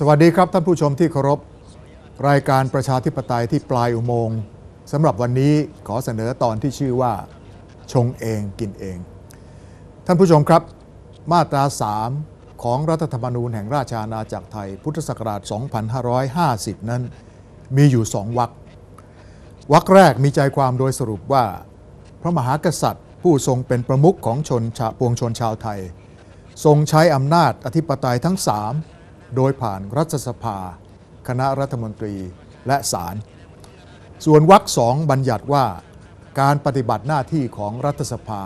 สวัสดีครับท่านผู้ชมที่เคารพ รายการประชาธิปไตยที่ปลายอุโมงค์สำหรับวันนี้ขอเสนอตอนที่ชื่อว่า ชงเองกินเอง ท่านผู้ชมครับ มาตรา 3 ของรัฐธรรมนูญแห่งราชอาณาจักรไทย พุทธศักราช 2550 นั้น มีอยู่สองวรรควรรคแรกมีใจความโดยสรุปว่า พระมหากษัตริย์ ผู้ทรงเป็นประมุขของชนชาปวงชนชาวไทย ทรงใช้อำนาจอธิปไตยทั้ง3 โดยผ่านรัฐสภา คณะรัฐมนตรีและศาลส่วนวรรคสองบัญญัติว่า การปฏิบัติหน้าที่ของรัฐสภา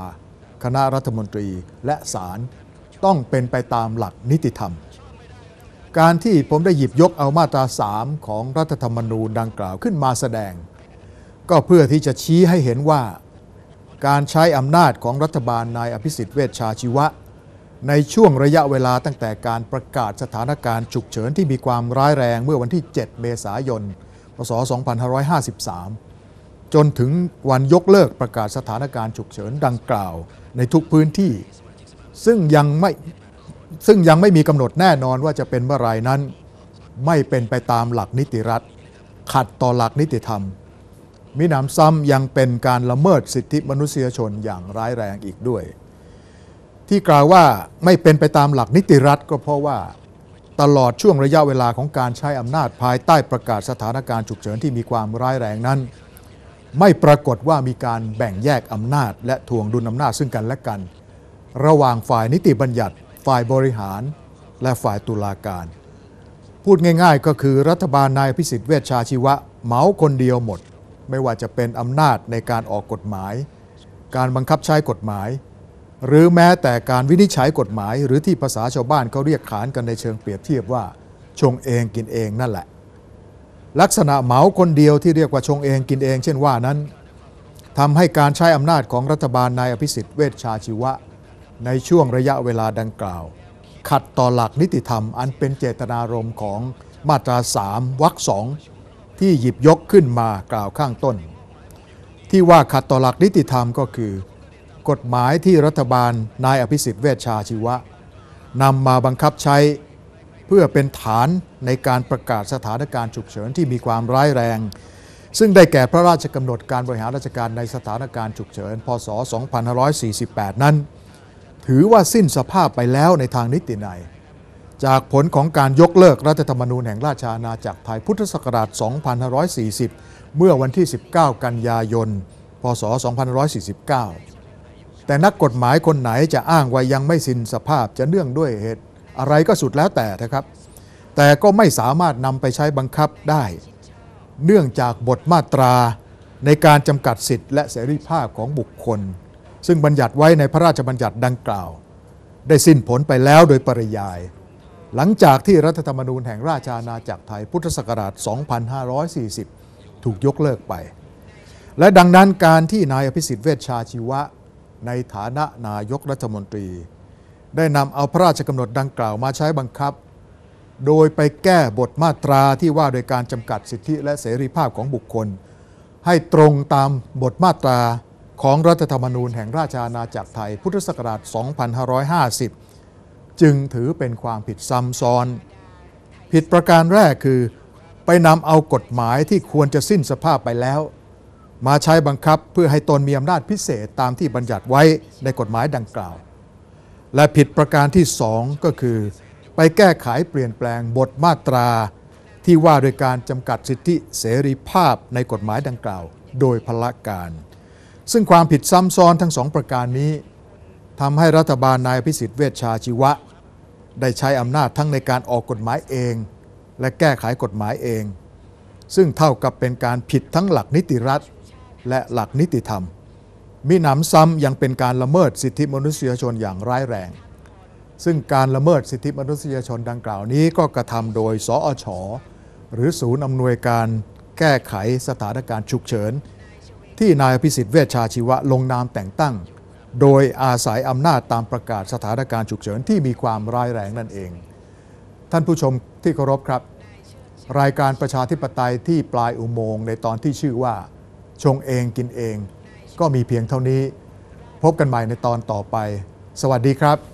คณะรัฐมนตรีและศาลต้องเป็นไปตามหลักนิติธรรม การที่ผมได้หยิบยกเอามาตรา 3 ของรัฐธรรมนูญดังกล่าวขึ้นมาแสดง ก็เพื่อที่จะชี้ให้เห็นว่า การใช้อำนาจของรัฐบาลนายอภิสิทธิ์เวชชาชีวะ ในช่วงระยะเวลาตั้งแต่การประกาศสถานการณ์ฉุกเฉินที่มีความร้ายแรงเมื่อวันที่ 7 เมษายน พศ 2553 จนถึงวันยกเลิกประกาศสถานการณ์ฉุกเฉินดังกล่าว ในทุกพื้นที่ ซึ่งยังไม่ซึ่งยังไม่มีกำหนดแน่นอนว่าจะเป็นเมื่อไรนั้น ไม่เป็นไปตามหลักนิติรัฐ ขัดต่อหลักนิติธรรม มิหนำซ้ำยังเป็นการละเมิดสิทธิมนุษยชนอย่างร้ายแรงอีกด้วย ที่กล่าวว่าไม่เป็นไปตามหลักนิติรัฐก็เพราะว่าตลอดช่วงระยะเวลาของการใช้อำนาจภายใต้ประกาศสถานการณ์ฉุกเฉินที่มีความร้ายแรงนั้น ไม่ปรากฏว่ามีการแบ่งแยกอำนาจ และทวงดุลอำนาจซึ่งกันและกัน ระหว่างฝ่ายนิติบัญญัติ ฝ่ายบริหาร และฝ่ายตุลาการ พูดง่ายๆ ก็คือรัฐบาลนายพิสิทธิ์เวชชาชีวะเหมาคนเดียวหมด ไม่ว่าจะเป็นอำนาจในการออกกฎหมาย การบังคับใช้กฎหมาย หรือแม้แต่การวินิจฉัยกฎหมาย หรือที่ภาษาชาวบ้านเขาเรียกขานกันในเชิงเปรียบเทียบว่า ชงเองกินเองนั่นแหละ ลักษณะเหมาคนเดียวที่เรียกว่าชงเองกินเอง เช่นว่านั้นทำให้การใช้อำนาจของรัฐบาลนายอภิสิทธิ์เวชชาชีวะ ในช่วงระยะเวลาดังกล่าว ขัดต่อหลักนิติธรรม อันเป็นเจตนารมณ์ของมาตรา3วรรคสองที่หยิบยกขึ้นมากล่าวข้างต้น ที่ว่าขัดต่อหลักนิติธรรมก็คือ กฎหมายที่รัฐบาลนายอภิสิทธิ์เวชชาชีวะนำมาบังคับใช้เพื่อเป็นฐานในการประกาศสถานการณ์ฉุกเฉินที่มีความร้ายแรง ซึ่งได้แก่พระราชกำหนดการบริหารราชการในสถานการณ์ฉุกเฉิน พศ 2548 นั้น ถือว่าสิ้นสภาพไปแล้วในทางนิตินัย จากผลของการยกเลิกรัฐธรรมนูญแห่งราชอาณาจักรไทยพุทธศักราช 2540 เมื่อวันที่ 19 กันยายน พศ 2549 แต่นักกฎหมายคนไหนจะอ้างว่ายังไม่สิ้นสภาพจะเนื่องด้วยเหตุอะไรก็สุดแล้วแต่นะครับ แต่ก็ไม่สามารถนำไปใช้บังคับได้ เนื่องจากบทมาตราในการจำกัดสิทธิและเสรีภาพของบุคคล ซึ่งบัญญัติไว้ในพระราชบัญญัติดังกล่าว ได้สิ้นผลไปแล้วโดยปริยาย หลังจากที่รัฐธรรมนูญแห่งราชอาณาจักรไทยพุทธศักราช 2540 ถูกยกเลิกไป และดังนั้นการที่นายอภิสิทธิ์เวชชาชีวะ ในฐานะนายกรัฐมนตรี ได้นำเอาพระราชกำหนดดังกล่าวมาใช้บังคับ โดยไปแก้บทมาตราที่ว่าโดยการจำกัดสิทธิและเสรีภาพของบุคคล ให้ตรงตามบทมาตราของรัฐธรรมนูญแห่งราชอาณาจักรไทย พุทธศักราช 2550 จึงถือเป็นความผิดซ้ำซ้อน ผิดประการแรกคือ ไปนำเอากฎหมายที่ควรจะสิ้นสภาพไปแล้ว มาใช้บังคับเพื่อให้ตนมีอำนาจพิเศษตามที่บัญญัติไว้ในกฎหมายดังกล่าว และผิดประการที่สองก็คือ ไปแก้ไขเปลี่ยนแปลงบทมาตราที่ว่าโดยการจำกัดสิทธิเสรีภาพในกฎหมายดังกล่าว โดยพละการ ซึ่งความผิดซ้ำซ้อนทั้งสองประการนี้ทำให้รัฐบาลนายพิสิทธิ์เวชชาชีวะ ได้ใช้อำนาจทั้งในการออกกฎหมายเอง และแก้ไขกฎหมายเอง ซึ่งเท่ากับเป็นการผิดทั้งหลักนิติรัฐ และหลักนิติธรรม มิหนำซ้ำยังเป็นการละเมิดสิทธิมนุษยชนอย่างร้ายแรง ซึ่งการละเมิดสิทธิมนุษยชนดังกล่าวนี้ก็กระทำโดยสอชหรือศูนย์อำนวยการแก้ไขสถานการณ์ฉุกเฉิน ที่นายพิสิทธิ์เวชชาชีวะลงนามแต่งตั้ง โดยอาศัยอำนาจตามประกาศสถานการณ์ฉุกเฉินที่มีความร้ายแรงนั่นเอง ท่านผู้ชมที่เคารพครับ รายการประชาธิปไตยที่ปลายอุโมงค์ในตอนที่ชื่อว่า ชงเองกินเอง ก็มีเพียงเท่านี้ พบกันใหม่ในตอนต่อไป สวัสดีครับ